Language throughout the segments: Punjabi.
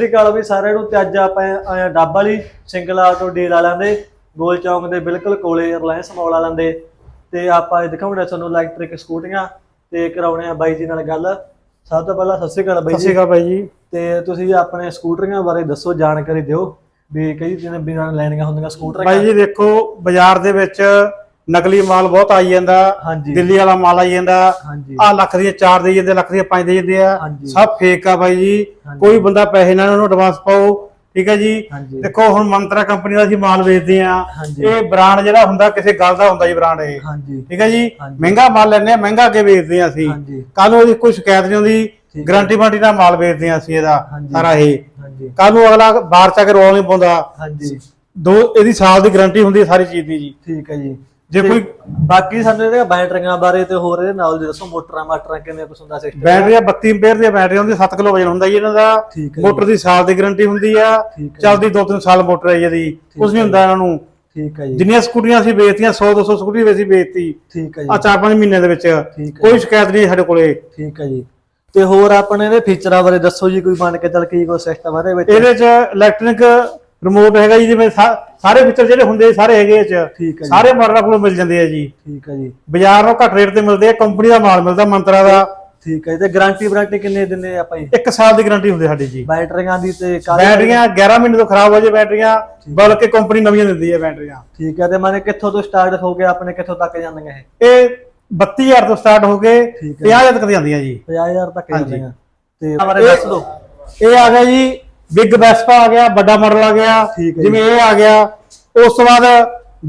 ਸਤਿ ਸ਼੍ਰੀ ਅਕਾਲ ਵੀ ਸਾਰਿਆਂ ਨੂੰ ਤੇ ਅੱਜ ਆਪਾਂ ਹਾਂ ਡੱਬ ਵਾਲੀ ਸਿੰਗਲ ਆਟੋ ਡੀਲ ਵਾਲਿਆਂ ਦੇ ਗੋਲ ਚੌਂਕ ਦੇ ਬਿਲਕੁਲ ਕੋਲੇ ਰਿਲਾਇੰਸ ਮਾਲ ਵਾਲਿਆਂ ਦੇ ਤੇ ਆਪਾਂ ਦਿਖਾਉਣਾ ਤੁਹਾਨੂੰ ਇਲੈਕਟ੍ਰਿਕ ਸਕੂਟੀਆਂ ਤੇ ਕਰਾਉਣੇ ਆ ਬਾਈ ਜੀ ਨਾਲ ਗੱਲ। ਸਭ ਤੋਂ ਪਹਿਲਾਂ ਸਤਿ ਸ਼੍ਰੀ ਅਕਾਲ ਬਾਈ ਸਤਿ ਜੀ। ਸ਼੍ਰੀ ਅਕਾਲ ਬਾਈ ਜੀ। ਤੇ ਤੁਸੀਂ ਆਪਣੇ ਸਕੂਟਰੀਆਂ ਬਾਰੇ ਦੱਸੋ ਜਾਣਕਾਰੀ ਦਿਓ ਵੀ ਕਈ ਦਿਨ ਬਿਨਾਂ ਲੈਣੀਆਂ ਹੁੰਦੀਆਂ ਸਕੂਟਰ ਬਾਈ ਜੀ ਦੇਖੋ ਬਾਜ਼ਾਰ ਦੇ ਵਿੱਚ ਨਕਲੀ ਮਾਲ ਬਹੁਤ ਆਈ ਜਾਂਦਾ ਹਾਂਜੀ। ਦਿੱਲੀ ਵਾਲਾ ਮਾਲ ਆਈ ਜਾਂਦਾ ਹਾਂਜੀ। ਆ ਲੱਖ ਦੀਆਂ 4 ਦੇ ਜਾਂਦੇ ਲੱਖ ਦੀਆਂ 5 ਦੇ ਜਾਂਦੇ ਆ। ਹਾਂਜੀ। ਸਭ ਫੇਕ ਆ ਬਾਈ ਜੀ। ਹਾਂਜੀ। ਕੋਈ ਬੰਦਾ ਪੈਸੇ ਨਾਲ ਉਹਨੂੰ ਐਡਵਾਂਸ ਪਾਓ ਠੀਕ ਹੈ ਜੀ? ਹਾਂਜੀ। ਦੇਖੋ ਹੁਣ ਮੰਤਰਾ ਕੰਪਨੀ ਦਾ ਅਸੀਂ ਮਾਲ ਵੇਚਦੇ ਆ ਹਾਂਜੀ। ਇਹ ਬ੍ਰਾਂਡ ਜਿਹੜਾ ਹੁੰਦਾ ਕਿਸੇ ਗੱਲ ਦਾ ਹੁੰਦਾ ਜੀ ਬ੍ਰਾਂਡ ਇਹ। ਹਾਂਜੀ। ਠੀਕ ਹੈ ਜੀ? ਹਾਂਜੀ। ਮਹਿੰਗਾ ਮਾਲ ਲੈਂਦੇ ਆ ਮਹਿੰਗਾ ਕੇ ਵੇਚਦੇ ਆ ਅਸੀਂ। ਹਾਂਜੀ। ਕੱਲ ਨੂੰ ਉਹਦੀ ਕੋਈ ਸ਼ਿਕਾਇਤ ਨਹੀਂ ਹੁੰਦੀ ਹੈ। ਗਾਰੰਟੀ ਵਾਰੰਟੀ ਦਾ ਮਾਲ ਵੇਚਦੇ ਆ ਅਸੀਂ ਇਹਦਾ ਹਾਂਜੀ। ਸਾਰਾ ਇਹ। ਹਾਂਜੀ। ਕੱਲ ਨੂੰ ਅਗਲਾ ਬਾਹਰ ਚ ਕੇ ਰੋਲ ਨਹੀਂ ਪਾਉਂਦਾ। ਹਾਂਜੀ। ਦੋ ਇਹਦੀ ਸਾਲ ਦੀ ਗਾਰੰਟੀ ਹੁੰਦੀ ਹੈ ਸਾਰੀ ਚੀਜ਼ ਦੀ ਜੀ। ਠੀਕ ਹੈ ਜੀ। ਜੇ ਕੋਈ ਬਾਕੀ ਸਾਨੂੰ ਇਹਦੇ ਬੈਟਰੀਆਂ ਬਾਰੇ ਤੇ ਹੋਰ ਇਹਦੇ ਨਾਲ ਦੱਸੋ ਮੋਟਰਾਂ ਮਾਟਰਾਂ ਕਿਵੇਂ ਕੁਛ ਹੁੰਦਾ ਸਿਸਟਮ ਬੈਟਰੀਆਂ 32 ਐਂਪੀਅਰ ਦੀਆਂ ਬੈਟਰੀਆਂ ਹੁੰਦੀਆਂ 7 ਕਿਲੋ ਵਜਨ ਹੁੰਦਾ ਜੀ ਇਹਨਾਂ ਦਾ। ਠੀਕ ਹੈ ਜੀ। ਮੋਟਰ ਦੀ ਸਾਲ ਦੀ ਗਾਰੰਟੀ ਹੁੰਦੀ ਆ। ਠੀਕ ਹੈ ਚੱਲਦੀ 2-3 ਸਾਲ ਮੋਟਰ ਹੈ ਜੀ ਇਹਦੀ। ਕੁਝ ਨਹੀਂ ਹੁੰਦਾ ਇਹਨਾਂ ਨੂੰ। ਠੀਕ ਹੈ ਜੀ। ਜਿੰਨੀਆਂ ਸਕੂਟਰੀਆਂ ਅਸੀਂ ਵੇਚਤੀਆਂ 100-200 ਸਕੂਟਰੀ ਵੇਚੀ ਵੇਚਤੀ। ਠੀਕ ਹੈ ਆ ਜੀ 4-5 ਮਹੀਨਿਆਂ ਦੇ ਵਿੱਚ ਠੀਕ ਹੈ ਕੋਈ ਸ਼ਿਕਾਇਤ ਨਹੀਂ ਸਾਡੇ ਕੋਲੇ। ਠੀਕ ਹੈ ਜੀ। ਤੇ ਹੋਰ ਆਪਣੇ ਇਹਦੇ ਫੀਚਰਾਂ ਬਾਰੇ ਦੱਸੋ ਜੀ ਕੋਈ ਮੰਨ ਕੇ ਚੱਲ ਕੀ ਕੋਈ ਸਿਸਟਮ ਇਹਦੇ ਵਿੱਚ? ਇਹਦੇ 'ਚ ਇਲੈਕਟ੍ਰਿਕ ਰਿਮੋਟ ਹੈਗਾ ਜੀ ਜਿਵੇਂ ਸਾਰੇ ਫੀਚਰ ਜਿਹੜੇ ਹੁੰਦੇ ਸਾਰੇ ਹੈਗੇ ਇਹ 'ਚ। ਠੀਕ ਹੈ ਜੀ। ਸਾਰੇ ਮਾਡਲਾਂ ਕੋਲ ਮਿਲ ਜਾਂਦੇ ਆ ਜੀ। ਠੀਕ ਹੈ ਜੀ। ਬਾਜ਼ਾਰ ਨਾਲੋਂ ਘੱਟ ਰੇਟ ਤੇ ਮਿਲਦੇ ਆ ਕੰਪਨੀ ਦਾ ਮਾਲ ਮਿਲਦਾ ਮੰਤਰਾ ਦਾ। ਠੀਕ ਹੈ ਤੇ ਗਾਰੰਟੀ ਵਾਰੰਟੀ ਕਿੰਨੇ ਦਿੰਦੇ ਆਪਾਂ ਜੀ 1 ਸਾਲ ਦੀ ਗਾਰੰਟੀ ਹੁੰਦੀ ਸਾਡੀ ਜੀ। ਬੈਟਰੀਆਂ ਦੀ ਤੇ ਬੈਟਰੀਆਂ 11 ਮਹੀਨੇ ਤੋਂ ਖਰਾਬ ਹੋ ਜੇ ਬੈਟਰੀਆਂ ਬਲਕਿ ਕੰਪਨੀ ਨਵੀਆਂ ਦਿੰਦੀ ਹੈ ਬੈਟਰੀਆਂ। ਠੀਕ ਹੈ ਤੇ ਮਾਨੇ ਕਿੱਥੋਂ ਤੋਂ ਸਟਾਰਟ ਹੋ ਗਿਆ ਆਪਣੇ ਕਿੱਥੋਂ ਤੱਕ ਜਾਂਦੀਆਂ ਇਹ? ਇਹ 32000 ਤੋਂ ਸਟਾਰਟ ਹੋ ਕੇ ਠੀਕ ਹੈ। 50000 ਤੱਕ ਦੀਆਂ ਆਉਂਦੀਆਂ ਜੀ। 50000 ਤੱਕ। ਜਾਂਦੀਆਂ। ਤੇ ਬਾਰੇ ਦੱਸ ਦਿਓ। ਇਹ ਆ ਗਿਆ ਜੀ ਬਿਗ ਵੈਸਪਾ ਆ ਗਿਆ ਵੱਡਾ ਮਾਡਲ ਆ ਗਿਆ ਠੀਕ ਹੈ ਜਿਵੇਂ ਇਹ ਆ ਗਿਆ ਉਸ ਤੋਂ ਬਾਅਦ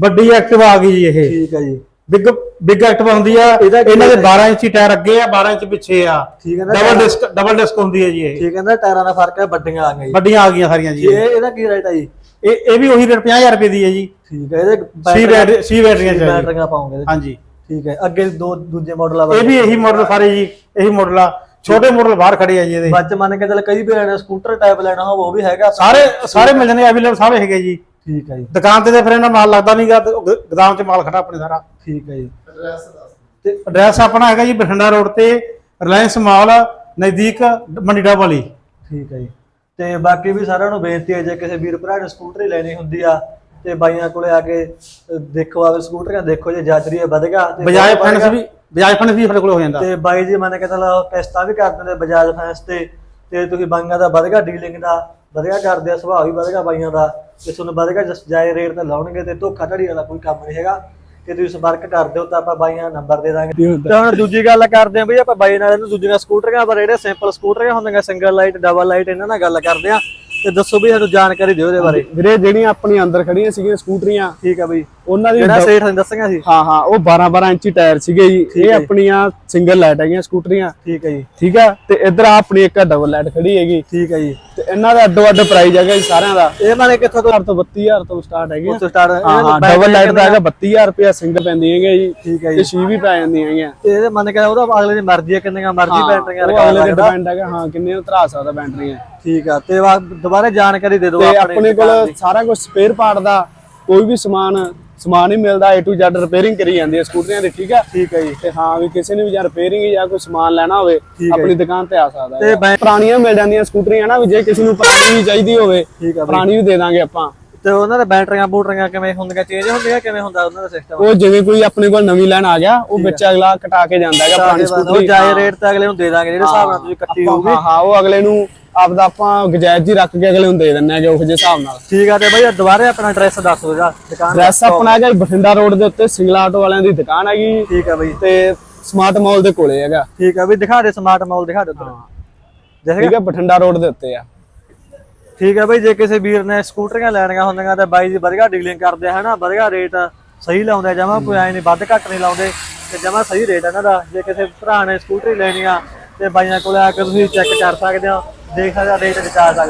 ਵੱਡੀ ਐਕਟਿਵਾ ਆ ਗਈ ਜੀ ਇਹ। ਠੀਕ ਹੈ ਜੀ। ਬਿਗ ਬਿਗ ਐਕਟਿਵਾ ਹੁੰਦੀ ਆ ਇਹਦਾ ਕੀ ਇਹਨਾਂ ਦੇ ਹੈ? 12 ਇੰਚੀ ਟਾਇਰ ਅੱਗੇ ਆ 12 ਇੰਚ ਪਿੱਛੇ ਆ। ਠੀਕ ਹੈ ਨਾ ਡਬਲ ਡਿਸਕ ਡਬਲ ਡਿਸਕ ਹੁੰਦੀ ਹੈ ਜੀ ਇਹ। ਠੀਕ ਹੈ ਨਾ ਟਾਇਰਾਂ ਦਾ ਫ਼ਰਕ ਹੈ ਵੱਡੀਆਂ ਆ ਗਈਆਂ ਵੱਡੀਆਂ ਆ ਗਈਆਂ ਸਾਰੀਆਂ ਜੀ ਇਹ ਇਹਦਾ ਕੀ ਰੇਟ ਹੈ ਜੀ? ਇਹ ਇਹ ਵੀ ਉਹੀ ਰੇਟ 50000 ਰੁਪਏ ਦੀ ਹੈ ਜੀ। ਠੀਕ ਹੈ ਇਹਦੇ ਸੀ ਬੈਟਰੀ ਸੀ ਬੈਟਰੀਆਂ ਚ ਆ ਜੀ। ਬੈਟਰੀਆਂ ਪਾਉਂਗੇ। ਹਾਂਜੀ। ਠੀਕ ਹੈ ਅੱਗੇ ਦੋ ਦੂਜੇ ਮਾਡਲ ਆ ਇਹ ਵੀ ਇਹੀ ਮਾਡਲ ਸਾਰੇ ਜੀ ਇਹੀ ਮਾਡਲ ਆ। ਛੋਟੇ ਮਾਡਲ ਬਾਹਰ ਖੜੇ ਆ ਜੀ ਇਹਦੇ। ਬੱਚ ਮੰਨ ਕੇ ਚੱਲ ਕਈ ਵੀ ਲੈਣਾ ਸਕੂਟਰ ਟਾਈਪ ਲੈਣਾ ਹੋਵੇ ਉਹ ਵੀ ਹੈਗਾ। ਸਾਰੇ ਸਾਰੇ ਮਿਲ ਜਾਂਦੇ ਅਵੇਲੇਬਲ ਸਾਰੇ ਹੈਗੇ ਜੀ। ਠੀਕ ਹੈ ਜੀ। ਦੁਕਾਨ ਤੇ ਤੇ ਫਿਰ ਇਹਨਾਂ ਮਾਲ ਲੱਗਦਾ ਨਹੀਂਗਾ ਗਦਾਮ 'ਚ ਮਾਲ ਖੜਾ ਆਪਣੇ ਸਾਰਾ। ਠੀਕ ਹੈ ਜੀ। ਤੇ ਐਡਰੈਸ ਆਪਣਾ ਹੈਗਾ ਜੀ ਬਠਿੰਡਾ ਰੋਡ ਤੇ ਰਿਲਾਇੰਸ ਮਾਲ ਨਜ਼ਦੀਕ ਮੰਡੀ ਡੱਬ ਵਾਲੀ। ਠੀਕ ਹੈ ਜੀ। ਤੇ ਬਾਕੀ ਵੀ ਸਾਰਿਆਂ ਨੂੰ ਬੇਨਤੀ ਹੈ ਜੇ ਕਿਸੇ ਵੀਰ ਭਰਾ ਨੇ ਸਕੂਟਰ ਹੀ ਲੈਣੀ ਹੁੰਦੀ ਆ ਤੇ ਬਾਈਆਂ ਕੋਲੇ ਆ ਕੇ ਦੇਖੋ ਆਵੇ ਸਕੂਟਰੀਆਂ ਦੇਖੋ ਜੇ ਜੱਜ ਰਹੀ ਹੈ ਵਧਗਾ। ਤੇ ਬਜਾਜ ਬਹੁਤ ਫਾਈਨੈਂਸ ਵਧਗਾ। ਵੀ ਬਜਾਜ ਫਾਈਨੈਂਸ ਵੀ ਸਾਡੇ ਕੋਲ ਹੋ ਜਾਂਦਾ। ਤੇ ਬਾਈ ਜੀ ਮੰਨ ਕੇ ਚੱਲ ਕਿਸ਼ਤਾਂ ਵੀ ਕਰ ਦਿੰਦੇ ਬਜਾਜ ਫਾਈਨੈਂਸ ਤੇ ਤੇ ਤੁਸੀਂ ਬਾਈਆਂ ਦਾ ਵਧਗਾ ਡੀਲਿੰਗ ਦਾ ਵਧਗਾ ਕਰਦੇ ਆ ਸੁਭਾਅ ਵੀ ਵਧਗਾ ਬਾਈਆਂ ਦਾ ਤੇ ਤੁਹਾਨੂੰ ਵਧਗਾ ਜਾਏ ਰੇਟ ਤੇ ਲਾਉਣਗੇ ਤੇ ਧੋਖਾ ਧੜੀ ਵਾਲਾ ਕੋਈ ਕੰਮ ਨਹੀਂ ਹੈਗਾ। ਤੇ ਤੁਸੀਂ ਸੰਪਰਕ ਕਰ ਦਿਓ ਤਾਂ ਆਪਾਂ ਬਾਈਆਂ ਨੰਬਰ ਦੇ ਦਾਂਗੇ। ਤੇ ਹੁਣ ਦੂਜੀ ਗੱਲ ਕਰਦੇ ਆਂ ਬਈ ਆਪਾਂ ਬਾਈ ਨਾਲ ਇਹਨੂੰ ਦੂਜੀਆਂ ਸਕੂਟਰੀਆਂ ਬਾਰੇ ਜਿਹੜੇ ਸਿੰਪਲ ਸਕੂਟਰੀਆਂ ਹੁੰਦੀਆਂ ਸਿੰਗਲ ਲਾਈਟ ਡਬਲ ਲਾਈਟ ਇਹਨਾਂ ਨਾਲ ਗੱਲ ਕਰਦੇ ਆ। ਤੇ ਦੱਸੋ ਵੀ ਸਾਨੂੰ ਜਾਣਕਾਰੀ ਦਿਓ ਇਹਦੇ ਬਾਰੇ। ਵੀਰੇ ਜਿਹੜੀਆਂ ਆਪਣੀਆਂ ਅੰਦਰ ਖੜੀਆਂ ਸੀਗੀਆਂ ਸਕੂਟਰੀਆਂ ਠੀਕ ਆ ਬਈ। ਉਹਨਾਂ ਦੀ ਜਿਹੜਾ ਸੇਠ ਨੇ ਦੱਸਿਆ ਸੀ? ਹਾਂ ਹਾਂ ਉਹ 12 12 ਇੰਚੀ ਟਾਇਰ ਸੀਗੇ ਜੀ। ਇਹ। ਆਪਣੀਆਂ ਸਿੰਗਲ ਲਾਈਟ ਹੈਗੀਆਂ ਸਕੂਟਰੀਆਂ। ਠੀਕ ਹੈ ਜੀ। ਠੀਕ ਆ ਤੇ ਇੱਧਰ ਆ ਆਪਣੀ ਇੱਕ ਡਬਲ ਲਾਈਟ ਖੜੀ ਹੈਗੀ। ਠੀਕ ਹੈ ਜੀ। ਤੇ ਇਹਨਾਂ ਦਾ ਅੱਡੋ ਅੱਡ ਪ੍ਰਾਈਸ ਹੈਗਾ ਜੀ ਸਾਰਿਆਂ ਦਾ। ਇਹ ਮਾਨੇ ਕਿੱਥੋਂ ਤੋਂ 4 ਤੋਂ 32000 ਤੋਂ ਸਟਾਰਟ ਹੈਗੇ ਉੱਥੋਂ ਸਟਾਰਟ ਹਾਂ ਡਬਲ ਲਾਈਟ ਦਾ ਹੈਗਾ 32000 ਰੁਪਏ ਸਿੰਗਲ ਪੈਂਦੀ ਹੈਗੇ ਜੀ। ਠੀਕ ਹੈ ਤੇ ਜੀ ਛੀ ਵੀ ਪੈ ਜਾਂਦੀਆਂ ਹੈਗੀਆਂ। ਤੇ ਇਹਦੇ ਮੰਨ ਕੇ ਉਹਦਾ ਅਗਲੇ ਦੀ ਮਰਜ਼ੀ ਹੈ ਕਿੰਨੀਆਂ ਮਰਜ਼ੀ ਬੈਟਰੀਆਂ ਲਗਾ ਅਗਲੇ ਤੇ ਡਿਪੈਂਡ ਹੈਗਾ ਹਾਂ ਕਿੰਨੇ ਧਰਾ ਸਕਦਾ ਬੈਟਰੀਆਂ ਠੀਕ ਆ ਤੇ ਦੁਬਾਰਾ ਜਾਣਕਾਰੀ ਦੇ ਦਿਓ ਤੇ ਆਪਣੇ ਕੋਲ ਸਾਰਾ ਕੁਝ ਸਪੇਅਰ ਪਾਰਟ ਦਾ ਕੋਈ ਵੀ ਸਮਾਨ ਸਮਾਨ ਹੀ ਮਿਲਦਾ A to Z ਰਿਪੇਅਰਿੰਗ ਕਰੀ ਜਾਂਦੀ ਹੈ ਸਕੂਟਰੀਆਂ ਦੀ ਠੀਕ ਆ ਠੀਕ ਹੈ ਜੀ। ਤੇ ਹਾਂ ਵੀ ਕਿਸੇ ਨੇ ਵੀ ਜਾਂ ਰਿਪੇਅਰਿੰਗ ਜਾਂ ਕੋਈ ਸਮਾਨ ਲੈਣਾ ਹੋਵੇ ਹੈ ਆਪਣੀ ਦੁਕਾਨ ਤੇ ਆ ਸਕਦਾ ਤੇ ਹੈ। ਬੈ- ਪੁਰਾਣੀਆਂ ਮਿਲ ਜਾਂਦੀਆਂ ਸਕੂਟਰੀਆਂ ਨਾ ਵੀ ਜੇ ਕਿਸੇ ਨੂੰ ਪੁਰਾਣੀ ਵੀ ਚਾਹੀਦੀ ਹੋਵੇ ਠੀਕ ਆ ਬਈ। ਪੁਰਾਣੀ ਵੀ ਦੇ ਦਾਂਗੇ ਆਪਾਂ। ਤੇ ਉਹਨਾਂ ਦੇ ਬੈਟਰੀਆਂ ਬੂਟਰੀਆਂ ਕਿਵੇਂ ਹੁੰਦੀਆਂ? ਚੇਂਜ ਹੁੰਦੀਆਂ ਕਿਵੇਂ ਹੁੰਦਾ ਉਹਨਾਂ ਦਾ ਸਿਸਟਮ ਉਹ ਜਿਵੇਂ ਕੋਈ ਆਪਣੇ ਕੋਲ ਨਵੀਂ ਲੈਣ ਆ ਗਿਆ ਉਹ ਵਿੱਚ ਅਗਲਾ ਕਟਾ ਕੇ ਜਾਂਦਾ ਹੈਗਾ ਪੁਰਾਣੀ ਉਹ ਸਕੂਟਰੀ। ਜਾਏ ਰੇਟ ਤੇ ਅਗਲੇ ਨੂੰ ਦੇ ਦਾਂਗੇ ਜਿਹੜੇ ਹਿਸਾਬ ਨਾਲ ਤੁਸੀਂ ਕੱਟੀ ਹੋਊਗੀ। ਹਾਂ ਹਾਂ ਉਹ ਅਗਲੇ ਨੂੰ ਆਪਦਾ ਆਪਾਂ ਗਜਾਇਜ਼ ਹੀ ਰੱਖ ਕੇ ਅਗਲੇ ਨੂੰ ਦੇ ਦਿੰਨੇ ਆਗੇ ਉਹ ਜਿਹੇ ਹਿਸਾਬ ਨਾਲ। ਠੀਕ ਆ ਤੇ ਬਈ ਆਹ ਦੁਬਾਰਾ ਆਪਣਾ ਐਡਰੈਸ ਦੱਸ ਦਿਓ ਜਾ ਦੁਕਾਨ ਦਾ। ਡਰੈਸ ਆਪਣਾ ਹੈਗਾ ਜੀ ਬਠਿੰਡਾ ਰੋਡ ਦੇ ਉੱਤੇ ਸਿੰਗਲਾ ਆਟੋ ਵਾਲਿਆਂ ਦੀ ਦੁਕਾਨ ਹੈਗੀ ਠੀਕ ਆ ਬਈ। ਤੇ ਸਮਾਰਟ ਮਾਲ ਦੇ ਕੋਲੇ ਹੈਗਾ। ਠੀਕ ਆ ਵੀ ਦਿਖਾ ਦੇ ਸਮਾਰਟ ਮਾਲ ਦਿਖਾ ਦੇ ਜੈਸੇ ਠੀਕ ਹੈ ਬਠਿੰਡਾ ਰੋਡ ਦੇ ਉੱਤੇ ਆ। ਠੀਕ ਹੈ ਬਈ ਜੇ ਕਿਸੇ ਵੀਰ ਨੇ ਸਕੂਟਰੀਆਂ ਲੈਣੀਆਂ ਹੁੰਦੀਆਂ ਤਾਂ ਬਾਈ ਜੀ ਵਧੀਆ ਡੀਲਿੰਗ ਕਰਦੇ ਆ ਹਨਾ? ਵਧੀਆ ਰੇਟ ਸਹੀ ਲਾਉਂਦੇ ਆ ਜਮਾ ਕੋਈ ਐ ਨਹੀਂ ਵੱਧ ਘੱਟ ਨਹੀਂ ਲਾਉਂਦੇ ਤੇ ਜਮਾ ਸਹੀ ਰੇਟ ਇਹਨਾਂ ਦਾ। ਜੇ ਕਿਸੇ ਭਰਾ ਨੇ ਸਕੂਟਰੀ ਲੈਣੀ ਆ ਤੇ ਬਾਈਆਂ ਕੋਲ ਆ ਕੇ ਤੁਸੀਂ ਚੈੱਕ ਕਰ ਸਕਦੇ ਹੋ। ਦੇਖ ਸਕਦੇ ਹੋ ਰੇਟ ਵਿਚਾਰ ਸਕਦੇ